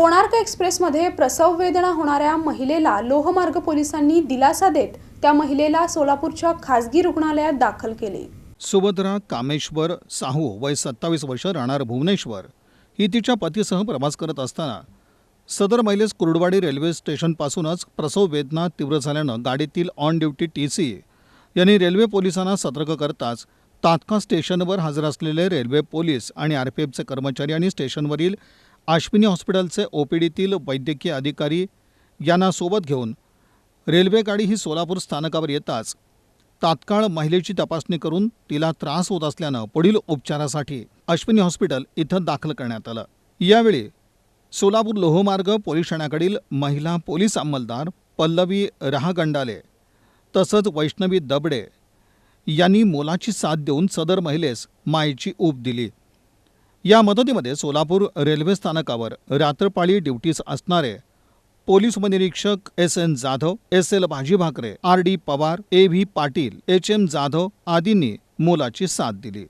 कोणार्क एक्सप्रेसमध्ये प्रसव वेदना होणाऱ्या महिलेला लोहमार्ग पोलिसांनी दिलासा देत त्या महिलेला सोलापूरच्या खासगी रुग्णालयात दाखल केले. सुभद्रा कामेश्वर साहू वय सत्तावीस वर्ष राहणार भुवनेश्वर. ही तिच्या पतीसह प्रवास करत असताना सदर महिलेस कुर्डवाडी रेल्वे स्टेशनपासूनच प्रसव वेदना तीव्र झाल्यानं गाडीतील ऑन ड्युटी टी सी यांनी रेल्वे पोलिसांना सतर्क करताच तात्काळ स्टेशनवर हजर असलेले रेल्वे पोलीस आणि आर पी एफचे कर्मचारी आणि स्टेशनवरील आश्विनी हॉस्पिटलचे ओ पी डीतील वैद्यकीय अधिकारी यांना सोबत घेऊन रेल्वे गाडी ही सोलापूर स्थानकावर येताच तात्काळ महिलेची तपासणी करून तिला त्रास होत असल्यानं पुढील उपचारासाठी अश्विनी हॉस्पिटल इथं दाखल करण्यात आलं. यावेळी सोलापूर लोहमार्ग पोलीस ठाण्याकडील महिला पोलीस अंमलदार पल्लवी रहागंडाले तसंच वैष्णवी दबडे यांनी मोलाची साथ देऊन सदर महिलेस मायेची ऊब दिली. या मदतीमध्ये सोलापूर रेल्वे स्थानकावर रात्रपाळी ड्युटीस असणारे पोलीस उपनिरीक्षक S N Jadhav S L Bhaji Bhakare R D Pawar A V Patil H M Jadhav आदींनी मोलाची साथ दिली.